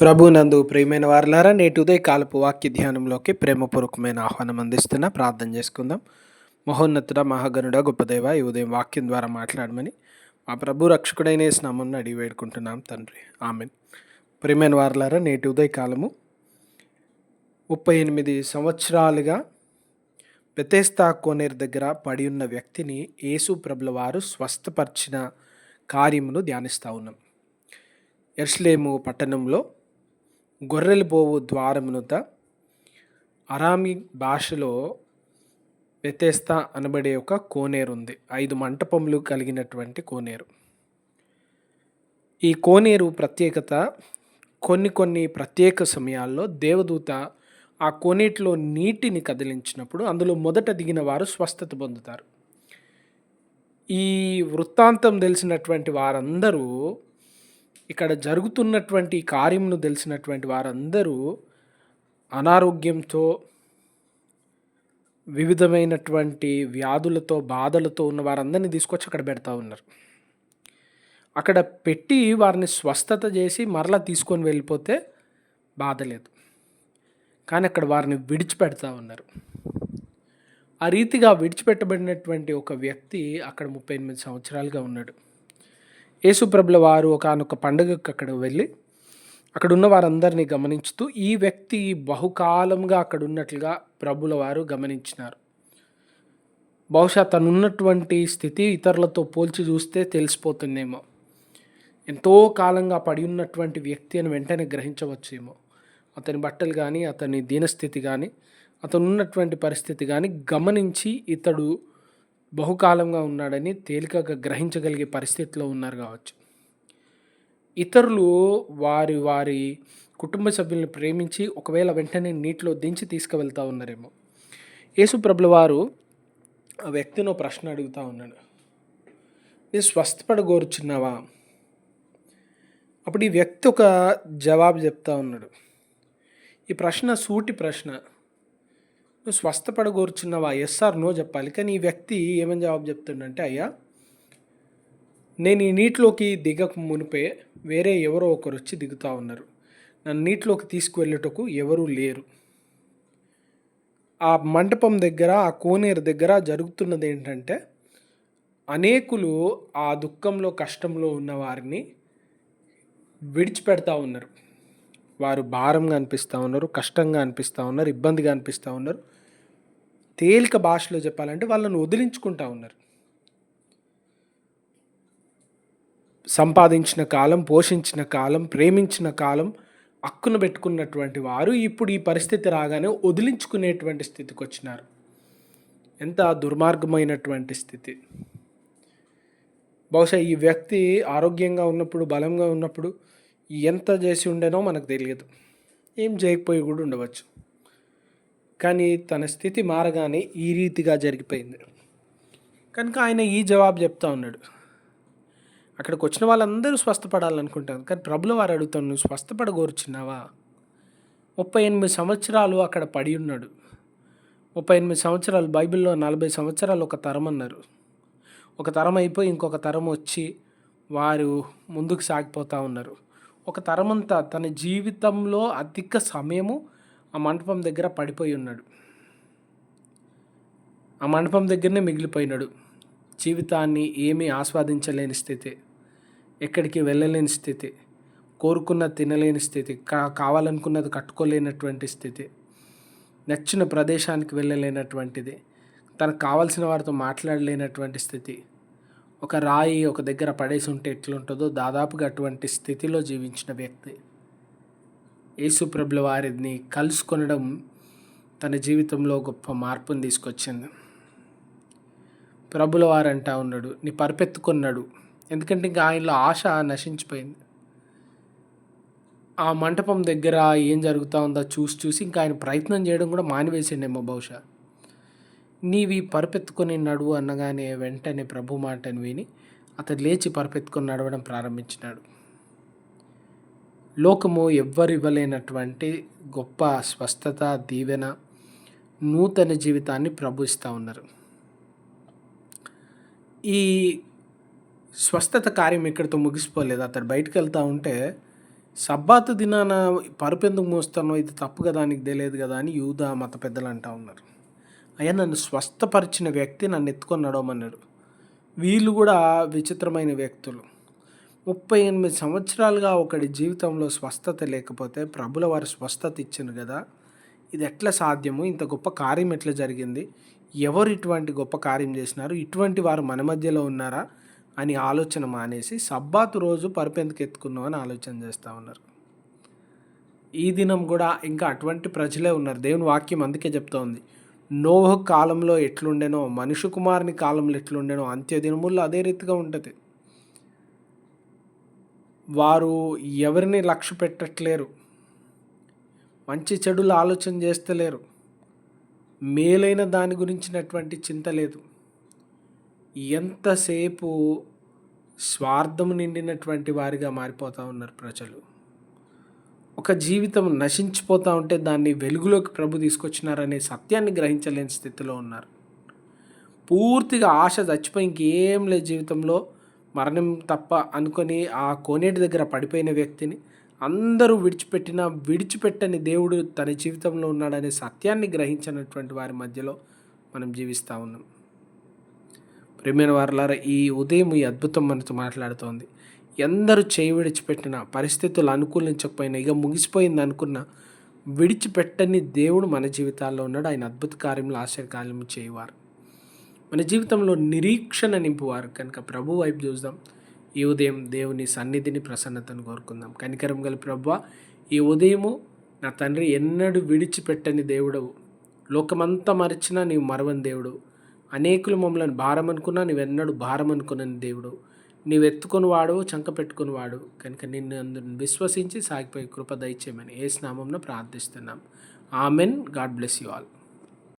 ప్రభునందు ప్రియమైన వారులారా నేటి ఉదయకాలపు వాక్య ధ్యానంలోకి ప్రేమపూర్వకమైన ఆహ్వానం అందిస్తున్న ప్రార్థన చేసుకుందాం. మహోన్నతుడ మహాగనుడ గొప్పదేవ ఈ ఉదయం వాక్యం ద్వారా మాట్లాడమని మా ప్రభు రక్షకుడైన స్నామం అడిగి వేడుకుంటున్నాం తండ్రి. ఆమెన్. ప్రియమైన వారులారా నేటి ఉదయకాలము ముప్పై ఎనిమిది సంవత్సరాలుగా బెతేస్తా కోనేరు దగ్గర పడి ఉన్న వ్యక్తిని యేసు ప్రభుల వారు స్వస్థపరిచిన కార్యమును ధ్యానిస్తూ ఉన్నాం. ఎర్స్లేము పట్టణంలో గొర్రెలు పోవు ద్వారమునుత. అరామి భాషలో వ్యతేస్తా అనబడే ఒక కోనేరు ఉంది ఐదు మంటపములు కలిగినటువంటి కోనేరు. ఈ కోనేరు ప్రత్యేకత కొన్ని కొన్ని ప్రత్యేక సమయాల్లో దేవదూత ఆ కోనేటిలో నీటిని కదిలించినప్పుడు అందులో మొదట దిగిన వారు స్వస్థత పొందుతారు. ఈ వృత్తాంతం తెలిసినటువంటి వారందరూ ఇక్కడ జరుగుతున్నటువంటి కార్యంను కార్యమును తెలిసినటువంటి వారందరూ అనారోగ్యంతో వివిధమైనటువంటి వ్యాధులతో బాధలతో ఉన్న వారందరినీ తీసుకొచ్చి అక్కడ పెడతా ఉన్నారు. అక్కడ పెట్టి వారిని స్వస్థత చేసి మరలా తీసుకొని వెళ్ళిపోతే బాధ లేదు. కానీ అక్కడ వారిని విడిచిపెడతా ఉన్నారు. ఆ రీతిగా విడిచిపెట్టబడినటువంటి ఒక వ్యక్తి అక్కడ ముప్పై ఎనిమిది సంవత్సరాలుగా ఉన్నాడు. యేసుప్రభుల వారు ఒకనొక పండుగకు అక్కడ వెళ్ళి అక్కడ ఉన్న వారందరినీ గమనించుతూ ఈ వ్యక్తి బహుకాలంగా అక్కడ ఉన్నట్లుగా ప్రభుల వారు గమనించినారు. బహుశా తనున్నటువంటి స్థితి ఇతరులతో పోల్చి చూస్తే తెలిసిపోతుందేమో. ఎంతో కాలంగా పడి ఉన్నటువంటి వ్యక్తి అని వెంటనే గ్రహించవచ్చేమో. అతని బట్టలు కానీ అతని దీనస్థితి కానీ అతను ఉన్నటువంటి పరిస్థితి కానీ గమనించి ఇతడు బహుకాలంగా ఉన్నాడని తేలికగా గ్రహించగలిగే పరిస్థితిలో ఉన్నారు కావచ్చు. ఇతరులు వారి వారి కుటుంబ సభ్యులను ప్రేమించి ఒకవేళ వెంటనే నీటిలో దించి తీసుకువెళ్తూ ఉన్నారేమో. యేసుప్రభుల వారు ఆ వ్యక్తిని ప్రశ్న అడుగుతూ ఉన్నాడు. నేను స్వస్థపడగోరుచున్నావా? అప్పుడు ఈ వ్యక్తి ఒక జవాబు చెప్తా ఉన్నాడు. ఈ ప్రశ్న సూటి ప్రశ్న. నువ్వు స్వస్థపడగోరుచున్నావా? ఎస్ఆర్ నో చెప్పాలి. కానీ ఈ వ్యక్తి ఏమని జవాబు చెప్తుండంటే అయ్యా నేను ఈ నీటిలోకి దిగక మునిపే వేరే ఎవరో ఒకరు వచ్చి దిగుతూ ఉన్నారు. నన్ను నీటిలోకి తీసుకువెళ్ళటకు ఎవరూ లేరు. ఆ మంటపం దగ్గర ఆ కోనేరు దగ్గర జరుగుతున్నది ఏంటంటే అనేకులు ఆ దుఃఖంలో కష్టంలో ఉన్న వారిని విడిచిపెడతా ఉన్నారు. వారు భారంగా అనిపిస్తూ ఉన్నారు కష్టంగా అనిపిస్తూ ఉన్నారు ఇబ్బందిగా అనిపిస్తూ ఉన్నారు. తేలిక భాషలో చెప్పాలంటే వాళ్ళను వదిలించుకుంటా ఉన్నారు. సంపాదించిన కాలం పోషించిన కాలం ప్రేమించిన కాలం అక్కును పెట్టుకున్నటువంటి వారు ఇప్పుడు ఈ పరిస్థితి రాగానే వదిలించుకునేటువంటి స్థితికి వచ్చినారు. ఎంత దుర్మార్గమైనటువంటి స్థితి. బహుశా ఈ వ్యక్తి ఆరోగ్యంగా ఉన్నప్పుడు బలంగా ఉన్నప్పుడు ఎంత చేసి ఉండేనో మనకు తెలియదు. ఏం చేయకపోయి కూడా ఉండవచ్చు. కానీ తన స్థితి మారగానే ఈ రీతిగా జరిగిపోయింది. కనుక ఆయన ఈ జవాబు చెప్తా ఉన్నాడు. అక్కడికి వచ్చిన వాళ్ళందరూ స్వస్థపడాలనుకుంటారు. కానీ ప్రభుల వారు అడుగుతాను నువ్వు స్వస్థపడగోరుచున్నావా ముప్పై ఎనిమిది సంవత్సరాలు అక్కడ పడి ఉన్నాడు. ముప్పై ఎనిమిది సంవత్సరాలు బైబిల్లో నలభై సంవత్సరాలు ఒక తరం అన్నారు. ఒక తరం అయిపోయి ఇంకొక తరం వచ్చి వారు ముందుకు సాగిపోతూ ఉన్నారు. ఒక తరమంతా తన జీవితంలో అధిక సమయము ఆ మంటపం దగ్గర పడిపోయి ఉన్నాడు. ఆ మండపం దగ్గరనే మిగిలిపోయినాడు. జీవితాన్ని ఏమీ ఆస్వాదించలేని స్థితి. ఎక్కడికి వెళ్ళలేని స్థితి. కోరుకున్న తినలేని స్థితి. కా కావాలనుకున్నది కట్టుకోలేనటువంటి స్థితి. నచ్చిన ప్రదేశానికి వెళ్ళలేనటువంటిది. తనకు కావాల్సిన వారితో మాట్లాడలేనటువంటి స్థితి. ఒక రాయి ఒక దగ్గర పడేసి ఉంటే ఎట్లుంటుందో దాదాపుగా అటువంటి స్థితిలో జీవించిన వ్యక్తి. యేసుప్రభుల వారిని కలుసుకొనడం తన జీవితంలో గొప్ప మార్పును తీసుకొచ్చింది. ప్రభుల వారు అంటా ఉన్నాడు నీ పరిపెత్తుకున్నాడు. ఎందుకంటే ఇంకా ఆయనలో ఆశ నశించిపోయింది. ఆ మంటపం దగ్గర ఏం జరుగుతూ ఉందో చూసి చూసి ఇంకా ఆయన ప్రయత్నం చేయడం కూడా మానివేసిండేమో బహుశా. నీవి పరుపెత్తుకొని నడువు అనగానే వెంటనే ప్రభు మాటను విని అతడు లేచి పరుపెత్తుకొని నడవడం ప్రారంభించినాడు. లోకము ఎవ్వరు ఇవ్వలేనటువంటి గొప్ప స్వస్థత దీవెన నూతన జీవితాన్ని ప్రభు ఇస్తూ ఉన్నారు. ఈ స్వస్థత కార్యం ఇక్కడితో ముగిసిపోలేదు. అతడు బయటకు వెళ్తూ ఉంటే సబ్బాత్ దినాన పరుపెందుకు మోస్తానో ఇది తప్పు కదా నీకు తెలియదు కదా అని యూదా మత పెద్దలు అంటూ ఉన్నారు. అయ్యా నన్ను స్వస్థపరిచిన వ్యక్తి నన్ను ఎత్తుకొని నడవమన్నాడు. వీళ్ళు కూడా విచిత్రమైన వ్యక్తులు. ముప్పై ఎనిమిది సంవత్సరాలుగా ఒకడి జీవితంలో స్వస్థత లేకపోతే ప్రభుల వారు స్వస్థత ఇచ్చింది కదా. ఇది ఎట్లా సాధ్యము? ఇంత గొప్ప కార్యం ఎట్లా జరిగింది? ఎవరు ఇటువంటి గొప్ప కార్యం చేసినారు? ఇటువంటి వారు మన మధ్యలో ఉన్నారా? అని ఆలోచన మానేసి సబ్బాతు రోజు పరుపెందుకు ఎత్తుకున్నాం అని ఆలోచన చేస్తూ ఉన్నారు. ఈ దినం కూడా ఇంకా అటువంటి ప్రజలే ఉన్నారు. దేవుని వాక్యం అందుకే చెప్తోంది నోహ కాలంలో ఎట్లుండెనో మనుషు కుమారుని కాలంలో ఎట్లుండెనో అంత్య దినముల్లో అదే రీతిగా ఉంటుంది. వారు ఎవరిని లక్ష్య పెట్టట్లేరు. మంచి చెడులు ఆలోచన చేస్తలేరు మేలైన దాని గురించినటువంటి చింత లేదు. ఎంతసేపు స్వార్థం నిండినటువంటి వారిగా మారిపోతూ ఉన్నారు ప్రజలు. ఒక జీవితం నశించిపోతూ ఉంటే దాన్ని వెలుగులోకి ప్రభు తీసుకొచ్చినారనే సత్యాన్ని గ్రహించలేని స్థితిలో ఉన్నారు. పూర్తిగా ఆశ చచ్చిపోయి ఇంకేం లేదు జీవితంలో. మరణం తప్ప అనుకొని ఆ కోనేటి దగ్గర పడిపోయిన వ్యక్తిని అందరూ విడిచిపెట్టిన విడిచిపెట్టని దేవుడు తన జీవితంలో ఉన్నాడనే సత్యాన్ని గ్రహించినటువంటి వారి మధ్యలో మనం జీవిస్తూ ఉన్నాం. ప్రేమైన వారులారా ఈ ఉదయం ఈ అద్భుతం మనతో మాట్లాడుతోంది. ఎందరూ చేయి విడిచిపెట్టిన పరిస్థితులు అనుకూలించకపోయినా ఇక ముగిసిపోయింది అనుకున్న విడిచిపెట్టని దేవుడు మన జీవితాల్లో ఉన్నాడు. ఆయన అద్భుత కార్యములు ఆశ్చర్యకార్యము చేయవారు. మన జీవితంలో నిరీక్షణ నింపువారు. కనుక ప్రభు వైపు చూద్దాం. ఈ ఉదయం దేవుని సన్నిధిని ప్రసన్నతను కోరుకుందాం. కనికరం గల ప్రభు ఈ ఉదయము నా తండ్రి ఎన్నడూ విడిచిపెట్టని దేవుడవు. లోకమంతా మరిచినా నీవు మరవని దేవుడు అనేకులు మమ్మల్ని భారం అనుకున్నా నీవెన్నడూ భారం అనుకునని దేవుడు నీవు ఎత్తుకొని వాడు చంక పెట్టుకుని వాడు కనుక నిన్ను అందుని విశ్వసించి సాగిపోయి కృప దయచేయమని ఏ స్నామంలో ప్రార్థిస్తున్నాం. Amen. God bless you all.